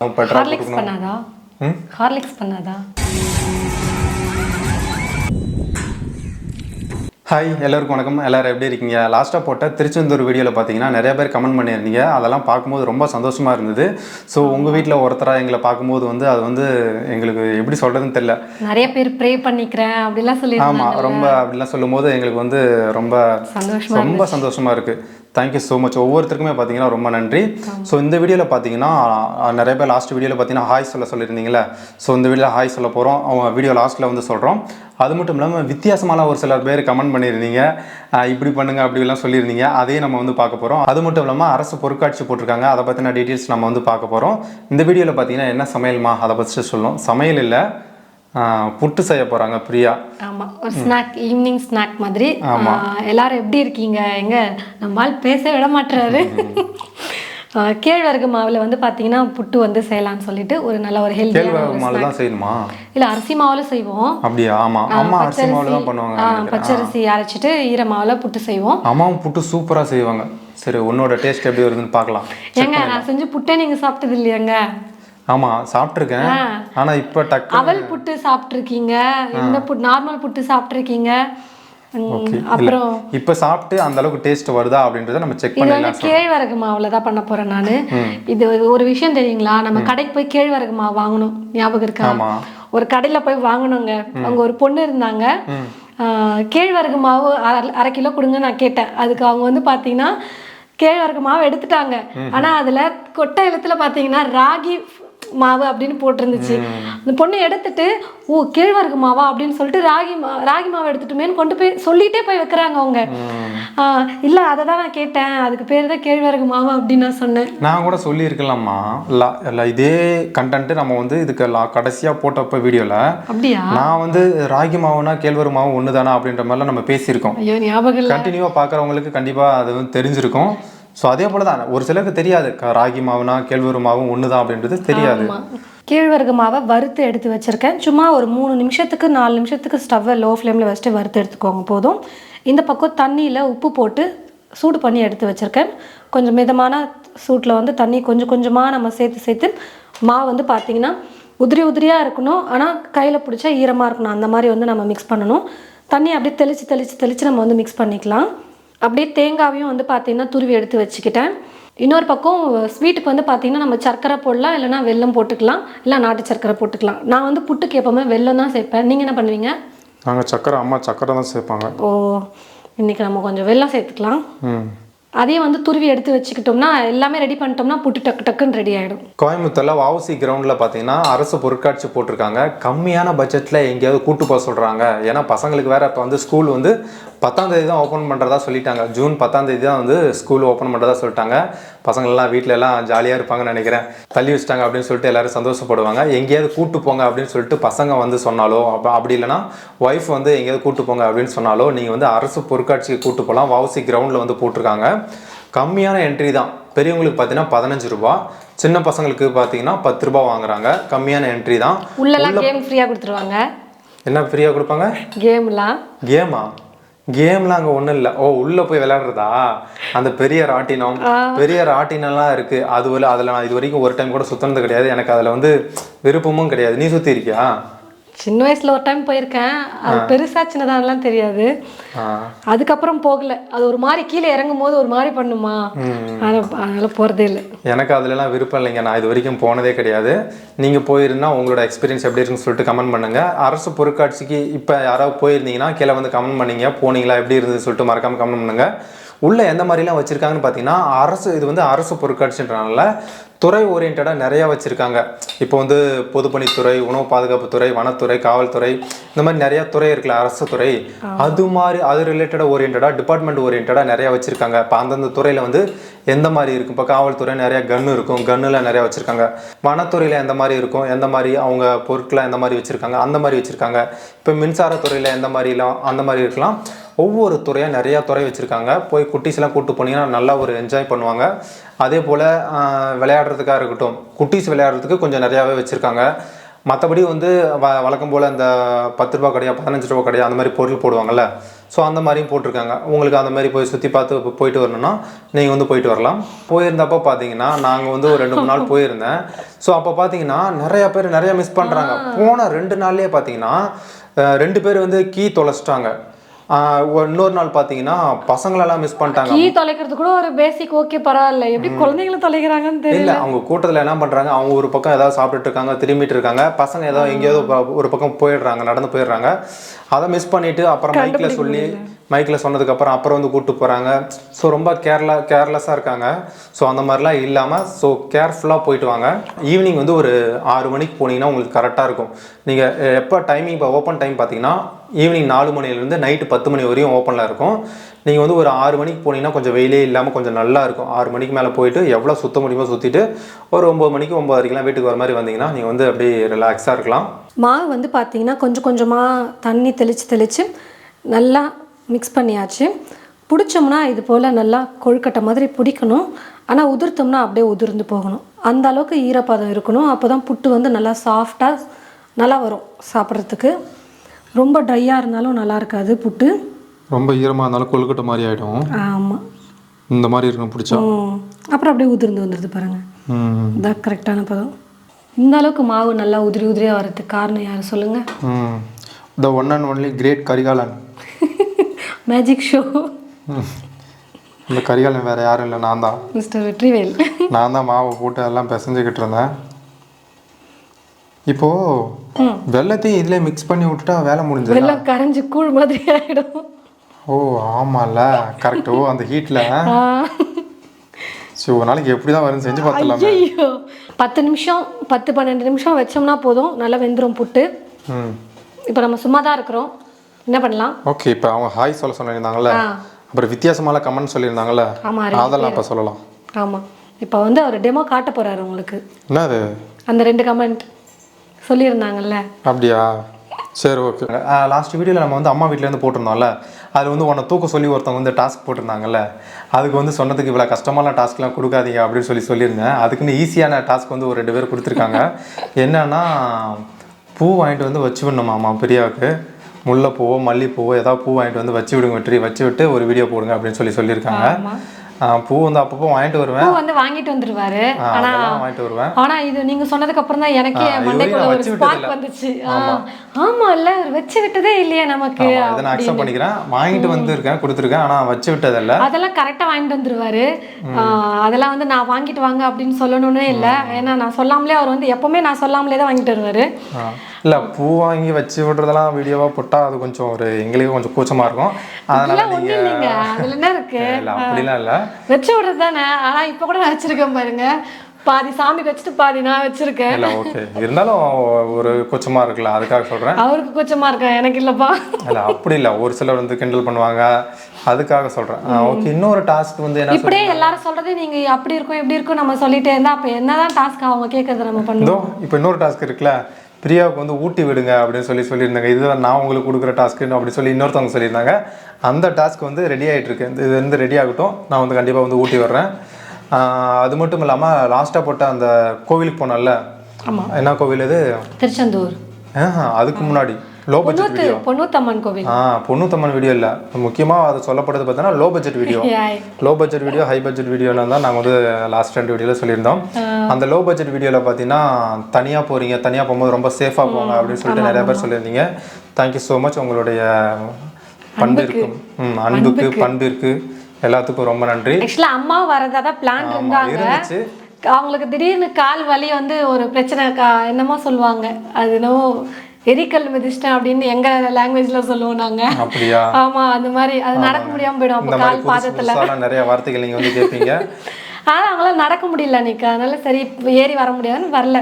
Horlicks பண்ணாதா? Horlicks பண்ணாதா? Hi எல்லாருக்கும் வணக்கம். எல்லாரும் எப்படி இருக்கீங்க? லாஸ்ட்டாக போட்ட திருச்செந்தூர் வீடியோவில் பார்த்தீங்கன்னா நிறைய பேர் கமெண்ட் பண்ணியிருந்தீங்க. அதெல்லாம் பார்க்கும்போது ரொம்ப சந்தோஷமாக இருந்தது. ஸோ உங்கள் வீட்டில் ஒருத்தராக எங்களை பார்க்கும்போது வந்து அது வந்து எங்களுக்கு எப்படி சொல்கிறதுன்னு தெரியல. நிறைய பேர் ப்ரே பண்ணிக்கிறேன் அப்படிலாம் சொல்லி ஆமாம் ரொம்ப அப்படிலாம் சொல்லும்போது எங்களுக்கு வந்து ரொம்ப சந்தோஷமா ரொம்ப சந்தோஷமாக இருக்குது தேங்க்யூ ஸோ மச் ஒவ்வொருத்தருக்குமே பார்த்தீங்கன்னா ரொம்ப நன்றி. ஸோ இந்த வீடியோவில் பார்த்தீங்கன்னா நிறைய பேர் லாஸ்ட் வீடியோவில் பார்த்தீங்கன்னா ஹாய் சொல்ல சொல்லியிருந்தீங்களே ஸோ இந்த வீடியோவில் ஹாய் சொல்ல போகிறோம் அவங்க வீடியோ லாஸ்ட்டில் வந்து சொல்கிறோம் அது மட்டும் இல்லாமல் வித்தியாசமான ஒரு சில பேர் கமெண்ட் பண்ணியிருந்தீங்க. இப்படி பண்ணுங்க அப்படிலாம் சொல்லியிருந்தீங்க. அதையும் நம்ம வந்து பார்க்க போகிறோம் அது மட்டும் இல்லாமல் அரசு பொருட்காட்சி போட்டிருக்காங்க. அதை பற்றின டீட்டெயில்ஸ் நம்ம வந்து பார்க்க போகிறோம் இந்த வீடியோவில் பார்த்தீங்கன்னா என்ன சமையல்மா? அதை பற்றி சொல்லணும் சமையல் இல்லை. புட்டு செய்ய போகிறாங்க பிரியா. ஆமா ஒரு ஸ்நாக் ஈவினிங் ஸ்நாக் மாதிரி. எல்லாரும் எப்படி இருக்கீங்க? எங்க? நம்மால் பேச விட மாட்டுறாரு கேழ்வரகு மாவுல வந்து பாத்தீங்கன்னா புட்டு வந்து செய்யலாம்னு சொல்லிட்டு ஒரு நல்ல ஒரு ஹெல்த்தியான கேழ்வரகு மாவு தான் செய்யணுமா? இல்ல அரிசி மாவுல செய்வோம். அப்படியா? ஆமா. அம்மா அரிசி மாவுல தான் பண்ணுவாங்க பச்சரிசி அரைச்சிட்டு ஈர மாவுல புட்டு செய்வோம். அம்மாவும் புட்டு சூப்பரா செய்வாங்க. சரி உன்னோட டேஸ்ட் எப்படி வருதுன்னு பார்க்கலாம். ஏங்க நான் செஞ்சு புட்டே நீங்க சாப்பிட்டது இல்லையாங்க? ஆமா சாப்பிட்ருக்கேன் ஆனா இப்ப டக்கு அவல் புட்டு சாப்பிட்ருக்கீங்க இந்த புட்டு நார்மல் புட்டு சாப்பிட்ருக்கீங்க ஓகே. அப்புறம்? இப்ப சாப்பிட்டு அந்த அளவுக்கு டேஸ்ட் வருதா அப்படின்றத நம்ம செக் இது வந்து பண்ணிடலாம் கேழ்வரகு மாவுல தான் பண்ண போறேன் நானு. இது ஒரு விஷயம் தெரியுங்களா? நம்ம கடைக்கு போய் கேழ்வரகு மாவு வாங்கணும். ஞாபகம் இருக்கா? ஒரு கடையில போய் வாங்கணுங்க. அங்க ஒரு பொண்ணு இருந்தாங்க. கேழ்வரகு மாவு அரை அரை கிலோ கொடுங்க நான் கேட்டேன். அதுக்கு அவங்க வந்து பாத்தீங்கன்னா கேழ்வரகு மாவு எடுத்துட்டாங்க. ஆனா அதுல கொட்டை எழுத்துல பாத்தீங்கன்னா ராகி மாவு அப்படின்னு போட்டிருந்துச்சு. அந்த பொண்ணு எடுத்துட்டு ஓ கேழ்வரகு மாவா? அப்படின்னு சொல்லிட்டு ராகி மா ராகி மாவு எடுத்துட்டுமேன்னு கொண்டு போய் சொல்லிட்டே போய் வைக்கிறாங்க அவங்க. இல்ல அதை தான் நான் கேட்டேன். அதுக்கு பேர் தான் கேழ்வரகு மாவு அப்படின்னு நான் சொன்னேன். நான் கூட சொல்லியிருக்கலாமா இல்லை இதே கண்டென்ட் நம்ம வந்து இதுக்கு கடைசியாக போட்டப்ப வீடியோவில் அப்படியா? நான் வந்து ராகி மாவுனா கேழ்வரகு மாவு ஒன்று தானா அப்படின்ற மாதிரிலாம் நம்ம பேசியிருக்கோம். ஐயோ ஞாபகம் கண்டினியூவாக பார்க்குறவங்களுக்கு கண்டிப்பாக அது வந்து தெரிஞ்சிருக்கும். ஸோ அதே போல தான் ஒரு சிலருக்கு தெரியாது. ராகி மாவுனா கேழ்வரகு மாவும் ஒன்று தான் அப்படின்றது தெரியாது. கேழ்வரகு மாவை வறுத்து எடுத்து வச்சுருக்கேன். சும்மா ஒரு மூணு நிமிஷத்துக்கு நாலு நிமிஷத்துக்கு ஸ்டவ்வை லோ ஃப்ளேமில் வச்சுட்டு வறுத்து எடுத்துக்கோங்க போதும். இந்த பக்கம் தண்ணியில் உப்பு போட்டு சூடு பண்ணி எடுத்து வச்சுருக்கேன். கொஞ்சம் மிதமான சூட்டில் வந்து தண்ணி கொஞ்சம் கொஞ்சமாக நம்ம சேர்த்து சேர்த்து மாவு வந்து பார்த்தீங்கன்னா உதிரி உதிரியாக இருக்கணும். ஆனால் கையில் பிடிச்சா ஈரமாக இருக்கணும். அந்த மாதிரி வந்து நம்ம மிக்ஸ் பண்ணணும். தண்ணி அப்படியே தெளித்து தெளித்து தெளித்து நம்ம வந்து மிக்ஸ் பண்ணிக்கலாம். அப்படியே தேங்காவையும் வந்து பார்த்தீங்கன்னா துருவி எடுத்து வச்சுக்கிட்டேன். இன்னொரு பக்கம் ஸ்வீட்டுக்கு வந்து பார்த்தீங்கன்னா நம்ம சர்க்கரை போடலாம் இல்லைனா வெல்லம் போட்டுக்கலாம் இல்லை நாட்டு சர்க்கரை போட்டுக்கலாம். நான் வந்து புட்டுக்கு எப்போவுமே வெல்லம் தான் சேர்ப்பேன். நீங்கள் என்ன பண்ணுவீங்க? நாங்கள் சக்கரை அம்மா சக்கரை தான் சேர்ப்பாங்க. ஓ இன்னைக்கு நம்ம கொஞ்சம் வெல்லம் சேர்த்துக்கலாம். அதையும் வந்து துருவி எடுத்து வச்சுக்கிட்டோம்னா எல்லாமே ரெடி பண்ணிட்டோம்னா புட்டு டக்கு டக்குன்னு ரெடி ஆகிடும் கோயம்புத்தூரில் வவுசி கிரவுண்டில் பார்த்தீங்கன்னா அரசு பொருட்காட்சி போட்டிருக்காங்க. கம்மியான பட்ஜெட்டில் எங்கேயாவது கூட்டு போக சொல்கிறாங்க ஏன்னா பசங்களுக்கு வேற இப்போ வந்து ஸ்கூல் வந்து பத்தாம் தேதி தான் ஓப்பன் பண்ணுறதா சொல்லிட்டாங்க. ஜூன் பத்தாம் தேதி தான் வந்து ஸ்கூல் ஓப்பன் பண்ணுறதா சொல்லிட்டாங்க. பசங்களெல்லாம் வீட்டில எல்லாம் ஜாலியாக இருப்பாங்கன்னு நினைக்கிறேன். தள்ளி வச்சிட்டாங்க அப்படின்னு சொல்லிட்டு எல்லாரும் சந்தோஷப்படுவாங்க. எங்கேயாவது கூட்டு போங்க அப்படின்னு சொல்லிட்டு பசங்க வந்து சொன்னாலோ அப்ப அப்படி இல்லைன்னா ஒய்ஃப் வந்து எங்கேயாவது கூட்டு போங்க அப்படின்னு சொன்னாலோ நீங்கள் வந்து அரசு பொருட்காட்சிக்கு கூட்டு போகலாம் வவுசி கிரவுண்டில் வந்து போட்டிருக்காங்க. கம்மியான என்ட்ரி தான். பெரியவங்களுக்கு பார்த்தீங்கன்னா பதினஞ்சு ரூபா. சின்ன பசங்களுக்கு பார்த்தீங்கன்னா பத்து ரூபா வாங்குறாங்க. கம்மியான என்ட்ரி தான். உள்ளெல்லாம் கேம் ஃப்ரீயாக கொடுத்துருவாங்க. என்ன ஃப்ரீயாக கொடுப்பாங்க? கேம்லாம் கேமா கேம்லாம் அங்கே ஒன்றும் இல்லை. ஓ உள்ளே போய் விளையாடுறதா? அந்த பெரிய ராட்டினம். பெரிய ராட்டினம்லாம் இருக்குது அது அதில் நான் இது வரைக்கும் ஒரு டைம் கூட சுற்றினது கிடையாது. எனக்கு அதில் வந்து விருப்பமும் கிடையாது. நீ சுற்றி இருக்கியா? சின்ன வயசில் ஒரு டைம் போயிருக்கேன். அது பெருசா சின்னதானலாம் தெரியாது. அதுக்கப்புறம் போகல. அது ஒரு மாதிரி கீழே இறங்கும் போது ஒரு மாதிரி பண்ணுமா? அதனால போகிறதே இல்லை. எனக்கு அதுலலாம் விருப்பம் இல்லைங்க. நான் இது வரைக்கும் போனதே கிடையாது. நீங்கள் போயிருந்தா உங்களோட எக்ஸ்பீரியன்ஸ் எப்படி இருக்குன்னு சொல்லிட்டு கமெண்ட் பண்ணுங்க. அரசு பொருட்காட்சிக்கு இப்போ யாராவது போயிருந்தீங்கன்னா கீழே வந்து கமெண்ட் பண்ணீங்க. போனீங்களா? எப்படி இருந்தது சொல்லிட்டு மறக்காம கமெண்ட் பண்ணுங்க. உள்ள எந்த மாதிரிலாம் வச்சிருக்காங்கன்னு பார்த்தீங்கன்னா அரசு இது வந்து அரசு பொருட்காட்சின்றனால துறை ஓரியன்டாக நிறையா வச்சுருக்காங்க. இப்போ வந்து பொதுப்பணித்துறை உணவு பாதுகாப்புத்துறை வனத்துறை காவல்துறை இந்த மாதிரி நிறையா துறை இருக்குல்ல அரசு துறை. அது மாதிரி அது ரிலேட்டடாக ஓரியன்டாக டிபார்ட்மெண்ட் ஓரியன்டாக நிறையா வச்சுருக்காங்க. இப்போ அந்தந்த துறையில் வந்து எந்த மாதிரி இருக்கும்? இப்போ காவல்துறை நிறையா கன்று இருக்கும் கன்னில் நிறையா வச்சுருக்காங்க. வனத்துறையில் எந்த மாதிரி இருக்கும்? எந்த மாதிரி அவங்க பொருட்களை எந்த மாதிரி வச்சுருக்காங்க? அந்த மாதிரி வச்சுருக்காங்க. இப்போ மின்சாரத்துறையில் எந்த மாதிரிலாம் அந்த மாதிரி இருக்கலாம். ஒவ்வொரு துறையாக நிறையா துறை வச்சுருக்காங்க. போய் குட்டீஸ்லாம் கூட்டு போனீங்கன்னா நல்லா ஒரு என்ஜாய் பண்ணுவாங்க. அதே போல் விளையாடுறதுக்காக இருக்கட்டும் குட்டீஸ் விளையாடுறதுக்கு கொஞ்சம் நிறையாவே வச்சுருக்காங்க. மற்றபடி வந்து வ வழக்கம் போல் இந்த பத்து ரூபா கடையா பதினஞ்சு ரூபா கடையா அந்த மாதிரி பொருள் போடுவாங்கல்ல. ஸோ அந்த மாதிரியும் போட்டிருக்காங்க. உங்களுக்கு அந்த மாதிரி போய் சுற்றி பார்த்து போயிட்டு வரணும்னா நீங்கள் வந்து போயிட்டு வரலாம். போயிருந்தப்போ பார்த்தீங்கன்னா நாங்கள் வந்து ஒரு ரெண்டு மூணு நாள் போயிருந்தேன். ஸோ அப்போ பார்த்தீங்கன்னா நிறைய பேர் நிறைய மிஸ் பண்ணுறாங்க போன ரெண்டு நாள்லேயே பார்த்தீங்கன்னா ரெண்டு பேர் வந்து கீ தொலைச்சிட்டாங்க. இன்னொரு நாள் பார்த்தீங்கன்னா பசங்களெல்லாம் மிஸ் பண்ணிட்டாங்க. கீ தொலைக்கிறது கூட ஒரு பேசிக் ஓகே பரவாயில்ல. எப்படி குழந்தைங்களை தொலைக்கிறாங்கன்னு தெரியல. அவங்க கூட்டத்துல என்ன பண்றாங்க அவங்க ஒரு பக்கம் ஏதாவது சாப்பிட்டுட்டு இருக்காங்க திரும்பிட்டு இருக்காங்க. பசங்க ஏதோ எங்கேயாவது ஒரு பக்கம் போயிடுறாங்க நடந்து போயிடுறாங்க. அதை மிஸ் பண்ணிட்டு அப்புறம் மைக்ல சொல்லி மைக்கில் சொன்னதுக்கப்புறம் அப்புறம் வந்து கூப்பிட்டு போகிறாங்க ஸோ ரொம்ப கேர்லா கேர்லெஸ்ஸாக இருக்காங்க. ஸோ அந்த மாதிரிலாம் இல்லாமல் ஸோ கேர்ஃபுல்லாக போயிட்டு வாங்க. ஈவினிங் வந்து ஒரு ஆறு மணிக்கு போனீங்கன்னா உங்களுக்கு கரெக்டாக இருக்கும். நீங்கள் எப்போ டைமிங் இப்போ ஓப்பன் டைம் பார்த்தீங்கன்னா ஈவினிங் நாலு மணிலேருந்து நைட்டு பத்து மணி வரையும் ஓப்பனில் இருக்கும். நீங்கள் வந்து ஒரு ஆறு மணிக்கு போனீங்கன்னா கொஞ்சம் வெயிலே இல்லாமல் கொஞ்சம் நல்லா இருக்கும். ஆறு மணிக்கு மேலே போயிட்டு எவ்வளோ சுத்த முடியுமோ சுற்றிட்டு ஒரு ஒம்பது மணிக்கு ஒம்பதரைக்கெலாம் வீட்டுக்கு வர மாதிரி வந்தீங்கன்னா நீங்கள் வந்து அப்படியே ரிலாக்ஸாக இருக்கலாம். மாவு வந்து பார்த்தீங்கன்னா கொஞ்சம் கொஞ்சமாக தண்ணி தெளித்து தெளித்து நல்லா மிக்ஸ் பண்ணியாச்சு. பிடிச்சோம்னா இது போல் நல்லா கொழுக்கட்டை மாதிரி பிடிக்கணும். ஆனால் உதிர்த்தோம்னா அப்படியே உதிர்ந்து போகணும். அந்த அளவுக்கு ஈரப்பதம் இருக்கணும். அப்போ தான் புட்டு வந்து நல்லா சாஃப்டாக நல்லா வரும் சாப்பிட்றதுக்கு. ரொம்ப ட்ரையாக இருந்தாலும் நல்லா இருக்காது புட்டு. ரொம்ப ஈரமாக இருந்தாலும் கொழுக்கட்டை மாதிரி ஆகிடும் ஆமாம் இந்த மாதிரி இருக்கும் பிடிச்சா. அப்புறம் அப்படியே உதிர்ந்து வந்துடுது பாருங்கள் இதான் கரெக்டான பதம். இந்த அளவுக்கு மாவு நல்லா உதிரி உதிரியாக வர்றதுக்கு காரணம் யார் சொல்லுங்கள் the one and only great Karikalan magic show இந்த கரிகாலன் வேறு யாரும் இல்லை நான் தான். மிஸ்டர் வெற்றிவேல். நான் தான் மாவை போட்டு எல்லாம் பிசைஞ்சுக்கிட்டு இருந்தேன். இப்போது வெள்ளத்தையும் இதில் மிக்ஸ் பண்ணி விட்டுட்டா வேலை முடிஞ்சது? வெள்ளம் கரைஞ்சு கூழ் மாதிரி ஆகிடும் ஓ ஆமாம்ல கரெக்ட் ஓ அந்த ஹீட்டில் சரி ஒரு நாளைக்கு எப்படி தான் வரும்னு செஞ்சு பார்த்துடலாமே. ஐயோ பத்து நிமிஷம் பத்து பன்னெண்டு நிமிஷம் வச்சோம்னா போதும். நல்லா வெந்துடும் புட்டு. ம். இப்போ நம்ம சும்மா தான் இருக்கிறோம். என்ன பண்ணலாம்? ஓகே இப்போ அவங்க ஹாய் சொல்ல சொல்லியிருந்தாங்கல்ல. அப்புறம் வித்தியாசமான கமெண்ட் சொல்லியிருந்தாங்கல்ல. ஆமா, அதெல்லாம் இப்போ சொல்லலாம். ஆமாம் இப்போ வந்து அவர் டெமோ காட்ட போகிறாரு உங்களுக்கு. என்ன அது? அந்த ரெண்டு கமெண்ட் சொல்லியிருந்தாங்கல்ல. அப்படியா? சரி ஓகே லாஸ்ட் வீடியோவில் நம்ம வந்து அம்மா வீட்டிலேருந்து போட்டிருந்தோம்ல. அது வந்து உன்னை தூக்க சொல்லி ஒருத்தவங்க வந்து டாஸ்க் போட்டிருந்தாங்கல்ல. அதுக்கு வந்து சொன்னதுக்கு இவ்வளோ கஷ்டமான டாஸ்க்லாம் கொடுக்காதீங்க அப்படின்னு சொல்லி சொல்லியிருந்தேன். அதுக்குன்னு ஈஸியான டாஸ்க் வந்து ஒரு ரெண்டு பேர் கொடுத்துருக்காங்க. என்னன்னா பூ வாங்கிட்டு வந்து வச்சு விடணுமாம்மா பெரியாவுக்கு. முல்லைப்பூவோ மல்லிப்பூவோ ஏதாவது பூ வாங்கிட்டு வந்து வச்சு விடுங்க வெற்றி வச்சு விட்டு ஒரு வீடியோ போடுங்க அப்படின்னு சொல்லி சொல்லியிருக்காங்க. பூ வந்து அப்பப்போ வாங்கிட்டு வருவேன். பூ வந்து வாங்கிட்டு வந்துருவாரு. ஆனா வாங்கிட்டு வருவேன். ஆனா இது நீங்க சொன்னதுக்கு அப்புறம் தான் எனக்கே மண்டைக்குள்ள ஒரு ஸ்பார்க். வந்துச்சு. ஆமா. இல்ல வச்சு விட்டதே இல்லையே நமக்கு இதை நான் அக்செப்ட் பண்ணிக்கிறேன். வாங்கிட்டு வந்திருக்கேன் கொடுத்துருக்கேன் ஆனால் வச்சு விட்டதில்ல. அதெல்லாம் கரெக்டா வாங்கிட்டு வந்துருவாரு. அதெல்லாம் வந்து நான் வாங்கிட்டு வாங்க அப்படின்னு சொல்லணும்னே இல்ல. ஏன்னா நான் சொல்லாமலே அவர் வந்து எப்பவுமே நான் சொல்லாமலே தான் வாங்கிட்டு வருவாரு. இல்ல பூ வாங்கி வச்சு விடுறதெல்லாம் வீடியோவா போட்டா அது கொஞ்சம் ஒரு எங்களுக்கு கொஞ்சம் கூச்சமா இருக்கும். அதனால நீங்க இருக்கு. இல்ல அப்படிலாம் இல்ல. வச்சு விடுறது தானே. ஆனா இப்ப கூட நான் வச்சிருக்கேன் பாருங்க. பாதி சாமிக்கு வச்சுட்டு பாதி நான் வச்சிருக்கேன். இல்ல ஓகே இருந்தாலும் ஒரு கூச்சமா இருக்குல்ல அதுக்காக சொல்றேன். அவருக்கு கூச்சமா இருக்கேன் எனக்கு இல்லப்பா. இல்ல அப்படி இல்ல. ஒரு சிலர் வந்து கிண்டல் பண்ணுவாங்க. அதுக்காக சொல்றேன். ஓகே இன்னொரு டாஸ்க் வந்து என்ன இப்படியே எல்லாரும் சொல்றதே நீங்க அப்படி இருக்கும் இப்படி இருக்கும் நம்ம சொல்லிட்டே இருந்தா அப்ப என்னதான் டாஸ்க் அவங்க கேட்கறத நம்ம பண்ணுவோம். இப்போ இன்னொரு டாஸ்க் இருக்குல்ல. பிரியாவுக்கு வந்து ஊட்டி விடுங்க அப்படின்னு சொல்லி சொல்லியிருந்தாங்க. இது நான் உங்களுக்கு கொடுக்குற டாஸ்க்குன்னு அப்படி சொல்லி இன்னொருத்தவங்க சொல்லியிருந்தாங்க. அந்த டாஸ்க் வந்து ரெடி ஆகிட்டு இருக்கு. இந்த- இது வந்து ரெடி ஆகட்டும். நான் வந்து கண்டிப்பாக வந்து ஊட்டி வர்றேன் அது மட்டும் இல்லாமல் லாஸ்ட்டாக போட்ட அந்த கோவிலுக்கு போனோம்ல என்ன கோவில் இது திருச்செந்தூர். அதுக்கு முன்னாடி. Low budget video. பொன்னூத்தம்மன் கோவில். ஆ பொண்ணூத்தம்மன் வீடியோ இல்லை. முக்கியமாக அது சொல்லப்படுறது பார்த்தீங்கன்னா low budget video. Low budget video high budget வீடியோலாம் தான் நாங்கள் வந்து லாஸ்ட் ரெண்டு வீடியோவில் சொல்லியிருந்தோம். அந்த லோ பட்ஜெட் வீடியோவில் பார்த்தீங்கன்னா தனியாக போகிறீங்க தனியாக போகும்போது ரொம்ப சேஃபாக போங்க அப்படின்னு சொல்லிட்டு நிறைய பேர் சொல்லியிருந்தீங்க. தேங்க்யூ ஸோ மச் உங்களுடைய பண்பிற்கு ம் அன்புக்கு பண்பிற்கு எல்லாத்துக்கும் ரொம்ப நன்றி. ஆக்சுவலா அம்மா வரதா தான் பிளான் இருந்தாங்க. இருந்துச்சு. அவங்களுக்கு திடீர்னு கால் வலி வந்து ஒரு பிரச்சனை என்னமோ சொல்லுவாங்க. அது என்னமோ எரிக்கல் மிதிச்சிட்டேன் அப்படின்னு எங்க லாங்குவேஜ்ல சொல்லுவோம் நாங்க. ஆமா அந்த மாதிரி அது நடக்க முடியாம போயிடும். அப்ப கால் பாதத்துல. நிறைய வார்த்தைகள் நீங்கள் வந்து கேட்பீங்க ஆனா அவங்களால நடக்க முடியல அன்னைக்கு. அதனால சரி ஏறி வர முடியாதுன்னு வரல.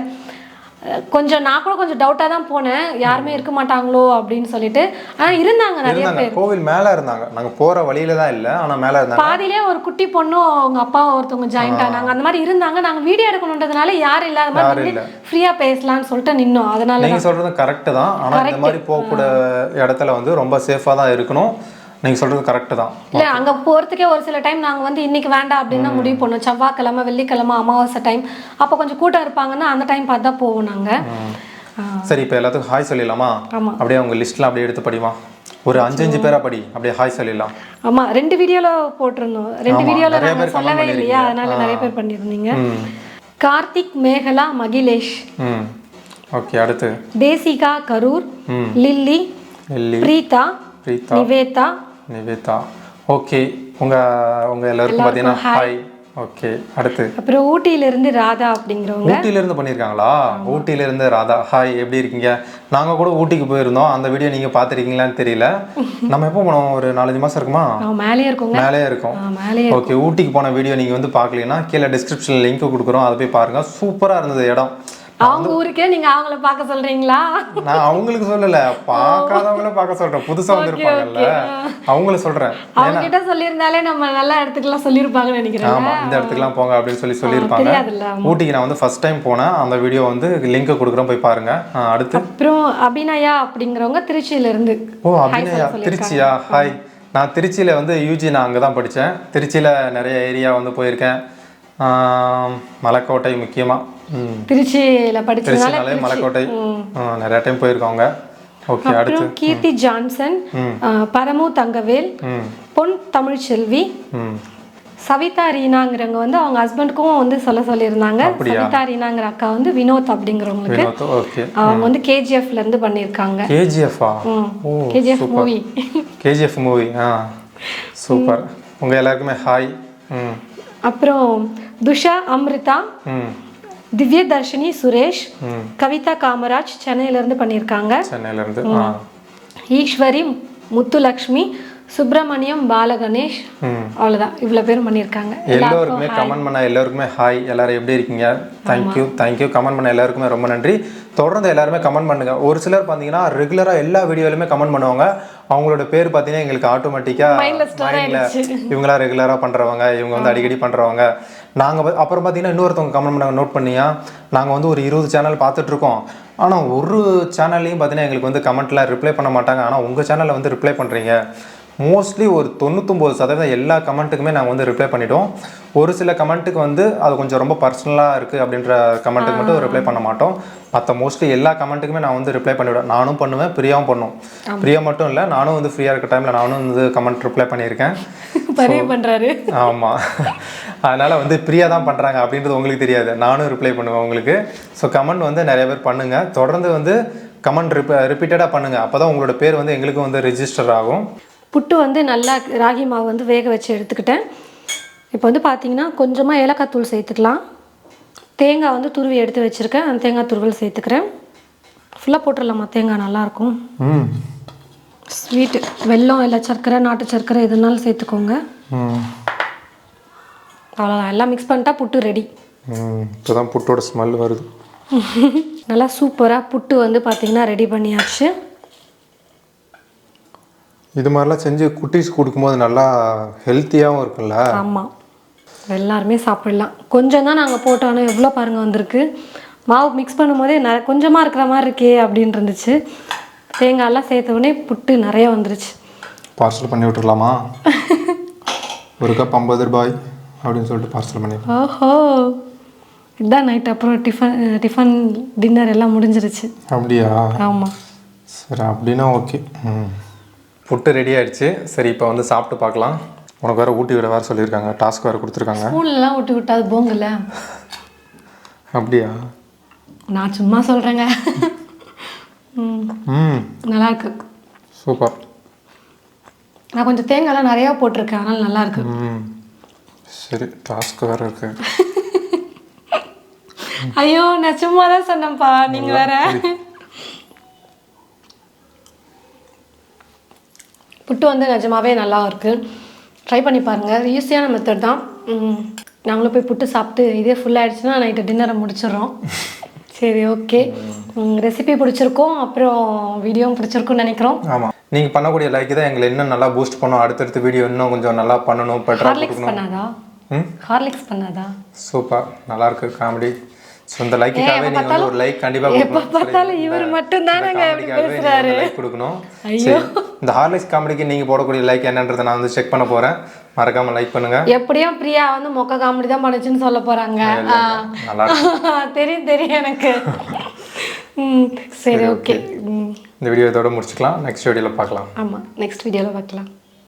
கொஞ்சம் நான் கூட கொஞ்சம் டவுட்டாக தான் போனேன். யாருமே இருக்க மாட்டாங்களோ அப்படின்னு சொல்லிட்டு. ஆனா இருந்தாங்க நிறைய பேர். கோவில் மேலே இருந்தாங்க. நாங்கள் போகிற வழியில தான் இல்லை ஆனால் மேலே இருந்தாங்க. பாதியிலே ஒரு குட்டி பொண்ணும் அவங்க அப்பா ஒருத்தவங்க ஜாயிண்ட் ஆனாங்க அந்த மாதிரி இருந்தாங்க. நாங்க வீடியோ எடுக்கணுன்றதுனால யாரும் இல்லாத மாதிரி இல்ல. ஃப்ரீயா பேசலாம்னு சொல்லிட்டு நின்னோம். அதனால நீங்க சொல்றது கரெக்டு தான். ஆனா இந்த மாதிரி போகக்கூட இடத்துல வந்து ரொம்ப சேஃபா தான் இருக்கணும். நீங்க சொல்றது கரெக்டு தான். இல்ல அங்க போறதுக்கே ஒரு சில டைம் நாங்க வந்து இன்னைக்கு வேண்டாம் அப்படின்னு முடிவு பண்ணோம் செவ்வாய்க்கிழமை வெள்ளிக்கிழமை அமாவாசை டைம் அப்ப கொஞ்சம் கூட்டம் இருப்பாங்கன்னா அந்த டைம் பார்த்து போவோம் நாங்க. ஆ, சரி இப்போ எல்லாத்துக்கும் ஹாய் சொல்லிடலாமா. அப்படியே உங்க லிஸ்ட்லாம் அப்படியே எடுத்து படிமா ஒரு அஞ்சு அஞ்சு பேரா படி. அப்படியே ஹாய் சொல்லிடலாம். ஆமா ரெண்டு வீடியோல போட்டிருந்தோம். ரெண்டு வீடியோல நாங்க சொல்லவே இல்லையா? அதனால நிறைய பேர் பண்ணியிருந்தீங்க. கார்த்திக் மேகலா மகிலேஷ். ம். ஓகே அடுத்து. தேசிகா கரூர். லில்லி. பிரீதா பிரீதா நிவேதா. நிவேதா. ஓகே உங்க உங்க எல்லாருக்கும் பார்த்தீங்கன்னா ஹாய் ஓகே அடுத்து. அப்புறம் ஊட்டியில இருந்து ராதா அப்படிங்கிறவங்க. ஊட்டில இருந்து பண்ணியிருக்காங்களா? ஊட்டில இருந்து ராதா ஹாய் எப்படி இருக்கீங்க? நாங்க கூட ஊட்டிக்கு போயிருந்தோம். அந்த வீடியோ நீங்க பார்த்துருக்கீங்களான்னு தெரியல. நம்ம எப்போ போனோம்? ஒரு நாலஞ்சு மாசம் இருக்குமா? மேலேயே இருக்கும். மேலேயே ஓகே ஊட்டிக்கு போன வீடியோ நீங்க வந்து பார்க்கலனா கீழே டிஸ்கிரிப்ஷன்ல லிங்க் கொடுக்குறோம். அதை போய் பாருங்க. சூப்பரா இருந்தது இடம். அவங்க ஊருக்கே நீங்க அவங்கள பார்க்க சொல்றீங்களா? நான் அவங்களுக்கு சொல்லல பார்க்காதவங்கள பார்க்க சொல்றேன். புதுசா வந்திருப்பாங்கல்ல அவங்கள சொல்றேன். அவங்க கிட்ட சொல்லியிருந்தாலே நம்ம நல்ல இடத்துக்குலாம் சொல்லியிருப்பாங்கன்னு நினைக்கிறேன். ஆமா இந்த இடத்துக்குலாம் போங்க அப்படின்னு சொல்லி சொல்லியிருப்பாங்க. ஊட்டிக்கு நான் வந்து ஃபர்ஸ்ட் டைம் போனேன். அந்த வீடியோ வந்து லிங்க் கொடுக்குறோம் போய் பாருங்க. அடுத்து? அப்புறம் அபிநயா அப்படிங்கிறவங்க திருச்சியில இருந்து ஓ அபிநயா திருச்சியா? ஹாய் நான் திருச்சியில் வந்து யூஜி நான் அங்கே தான் படித்தேன் திருச்சியில் நிறைய ஏரியா வந்து போயிருக்கேன். மலைக்கோட்டை முக்கியமாக திருச்சியில படிச்சதுனால மலைக்கோட்டை. நிறைய டைம் போயிருக்காங்க. ஓகே அடுத்து. கீர்த்தி ஜான்சன் பரமு தங்கவேல் பொன் தமிழ்ச்செல்வி சவிதா ரீனாங்கிறவங்க வந்து அவங்க ஹஸ்பண்டுக்கும் வந்து சொல்ல சொல்லியிருந்தாங்க. சவிதா ரீனாங்கிற அக்கா வந்து வினோத் அப்படிங்கிறவங்களுக்கு அவங்க வந்து கேஜிஎஃப்ல இருந்து பண்ணியிருக்காங்க. கேஜிஎஃபா கேஜிஎஃப் மூவி கேஜிஎஃப் மூவி ஆ. சூப்பர் உங்கள் எல்லாருக்குமே ஹாய் அப்புறம் துஷா அம்ரிதா திவ்ய தர்ஷினி சுரேஷ் கவிதா காமராஜ் சென்னையில இருந்து பண்ணியிருக்காங்க. சென்னையிலேருந்து ஈஸ்வரி முத்துலக்ஷ்மி சுப்பிரமணியம் பாலகணேஷ் ம். அவ்வளவுதான். இவ்வளவு பேர் பண்ணியிருக்காங்க. எல்லோருக்குமே கமெண்ட் பண்ண எல்லாருக்குமே ஹாய் எல்லாரும் எப்படி இருக்கீங்க? தேங்க்யூ தேங்க்யூ கமெண்ட் பண்ண எல்லாருக்குமே ரொம்ப நன்றி. தொடர்ந்து எல்லாருமே கமெண்ட் பண்ணுங்க. ஒரு சிலர் பார்த்தீங்கன்னா ரெகுலராக எல்லா வீடியோலையுமே கமெண்ட் பண்ணுவாங்க. அவங்களோட பேர் பார்த்தீங்கன்னா எங்களுக்கு ஆட்டோமேட்டிக்காக மைண்டில் இவங்களா ரெகுலராக பண்ணுறவங்க இவங்க வந்து அடிக்கடி பண்ணுறவங்க நாங்கள் அப்புறம் பார்த்தீங்கன்னா இன்னொருத்தவங்க கமெண்ட் பண்ணாங்க நோட் பண்ணியா? நாங்கள் வந்து ஒரு இருபது சேனல் பார்த்துட்ருக்கோம் ஆனால் ஒரு சேனல்லையும் பார்த்தீங்கன்னா எங்களுக்கு வந்து கமெண்ட்டில் ரிப்ளை பண்ண மாட்டாங்க. ஆனால் உங்கள் சேனலில் வந்து ரிப்ளை பண்ணுறீங்க மோஸ்ட்லி ஒரு தொண்ணூத்தொம்பது சதவீதம் எல்லா கமெண்ட்டுக்குமே நாங்கள் வந்து ரிப்ளை பண்ணிட்டோம். ஒரு சில கமெண்ட்டுக்கு வந்து அது கொஞ்சம் ரொம்ப பர்சனலாக இருக்குது அப்படின்ற கமெண்ட்டுக்கு மட்டும் ரிப்ளை பண்ண மாட்டோம். மற்ற மோஸ்ட்லி எல்லா கமெண்ட்டுக்குமே நான் வந்து ரிப்ளை பண்ணிவிடுவேன் நானும் பண்ணுவேன் பிரியாவும் பண்ணும். பிரியா மட்டும் இல்லை நானும் வந்து ஃப்ரீயாக இருக்க டைமில் நானும் வந்து கமெண்ட் ரிப்ளை பண்ணியிருக்கேன். ஆமாம் அதனால் வந்து பிரியா தான் பண்ணுறாங்க அப்படின்றது உங்களுக்கு தெரியாது. நானும் ரிப்ளை பண்ணுவேன் உங்களுக்கு. ஸோ கமெண்ட் வந்து நிறைய பேர் பண்ணுங்கள் தொடர்ந்து வந்து கமெண்ட் ரிப்ப ரிப்பீட்டடாக பண்ணுங்கள் அப்போ தான் உங்களோட பேர் வந்து எங்களுக்கும் வந்து ரெஜிஸ்டர் ஆகும். புட்டு வந்து நல்லா ராகி மாவு வந்து வேக வச்சு எடுத்துக்கிட்டேன். இப்போ வந்து பார்த்தீங்கன்னா கொஞ்சமாக ஏலக்காய் தூள் சேர்த்துக்கலாம். தேங்காய் வந்து துருவி எடுத்து வச்சுருக்கேன். அந்த தேங்காய் துருவல் சேர்த்துக்கிறேன். ஃபுல்லாக போட்டுடலாமா தேங்காய் நல்லாயிருக்கும் ஸ்வீட்டு வெல்லம் இல்லை சர்க்கரை நாட்டு சர்க்கரை எதுனாலும் சேர்த்துக்கோங்க. அவ்வளோதான் எல்லாம் மிக்ஸ் பண்ணிட்டா புட்டு ரெடி இப்போ தான் புட்டோட ஸ்மெல் வருது. நல்லா சூப்பராக புட்டு வந்து பார்த்தீங்கன்னா ரெடி பண்ணியாச்சு. இது மாதிரிலாம் செஞ்சு குட்டீஸ் கொடுக்கும்போது நல்லா ஹெல்த்தியாகவும் இருக்கும்ல? ஆமாம் எல்லாருமே சாப்பிடலாம். கொஞ்சம் தான் நாங்கள் போட்டோம். எவ்வளோ பாருங்கள் வந்திருக்கு. மாவு மிக்ஸ் பண்ணும்போதே ந கொஞ்சமாக இருக்கிற மாதிரி இருக்கே அப்படின்னு இருந்துச்சு தேங்காயெல்லாம் சேர்த்த உடனே புட்டு நிறைய வந்துருச்சு. பார்சல் பண்ணி விட்டுறலாமா ஒரு கப் ஐம்பது ரூபாய் அப்படின்னு சொல்லிட்டு பார்சல் பண்ணி ஓஹோ. இதுதான் நைட் அப்புறம் டிஃபன் டிஃபன் டின்னர் எல்லாம் முடிஞ்சிருச்சு. அப்படியா? ஆமாம் சரி அப்படின்னா ஓகே ம். புட்டு ரெடி ஆயிடுச்சு. சரி இப்போ வந்து சாப்பிட்டு பார்க்கலாம். உனக்கு வேறு ஊட்டி விட வேறு சொல்லியிருக்காங்க. டாஸ்க் வேறு கொடுத்துருக்காங்க. ஸ்பூன்லலாம் விட்டு விட்டா அது போங்கல்ல அப்படியா? நான் சும்மா சொல்கிறேங்க ம். ம். நல்லா இருக்கு சூப்பர். நான் கொஞ்சம் தேங்காய்லாம் நிறையா போட்டிருக்கேன். அதனால் நல்லா இருக்கு ம். சரி டாஸ்க் வேறு இருக்கு. ஐயோ நான் சும்மா தான் சொன்னேன்ப்பா. நீங்க வேற. புட்டு வந்து நிஜமாவே நல்லா இருக்கு ட்ரை பண்ணி பாருங்க. ஈஸியான மெத்தட் தான். நாங்களும் போய் புட்டு சாப்பிட்டு இதே ஃபுல் ஆயிடுச்சுன்னா நைட்டு டின்னரை முடிச்சிடுறோம். சரி ஓகே ரெசிபி பிடிச்சிருக்கோம். அப்புறம் வீடியோவும் பிடிச்சிருக்கும்னு நினைக்கிறோம். ஆமாம் நீங்கள் பண்ணக்கூடிய லைக் தான் எங்களை இன்னும் நல்லா பூஸ்ட் பண்ணணும் அடுத்தடுத்த வீடியோ இன்னும் கொஞ்சம் நல்லா பண்ணணும் ஹார்லிக்ஸ் பண்ணாதா? ஹார்லிக்ஸ் பண்ணாதா? சூப்பர் நல்லா இருக்கு. காமெடி ஸோ இந்த லைக்குக்காகவே நீங்கள் வந்து ஒரு லைக் கண்டிப்பாக எப்போ பார்த்தாலும் இவர் மட்டும் தானங்க இப்படி பேசுறாரு. லைக் கொடுக்கணும். சரி இந்த ஹார்லிக்ஸ் காமெடிக்கு நீங்கள் போடக்கூடிய லைக் என்னன்றதை நான் வந்து செக் பண்ண போகிறேன் மறக்காம லைக் பண்ணுங்க. எப்படியும் பிரியா வந்து மொக்க காமெடி தான் பண்ணுச்சுன்னு சொல்ல போறாங்க. தெரியும் தெரியும் எனக்கு. சரி ஓகே. இந்த வீடியோ இதோட முடிச்சுக்கலாம். நெக்ஸ்ட் வீடியோவில் பார்க்கலாம். ஆமாம் நெக்ஸ்ட் வீடியோவில் பார்க்கலாம்.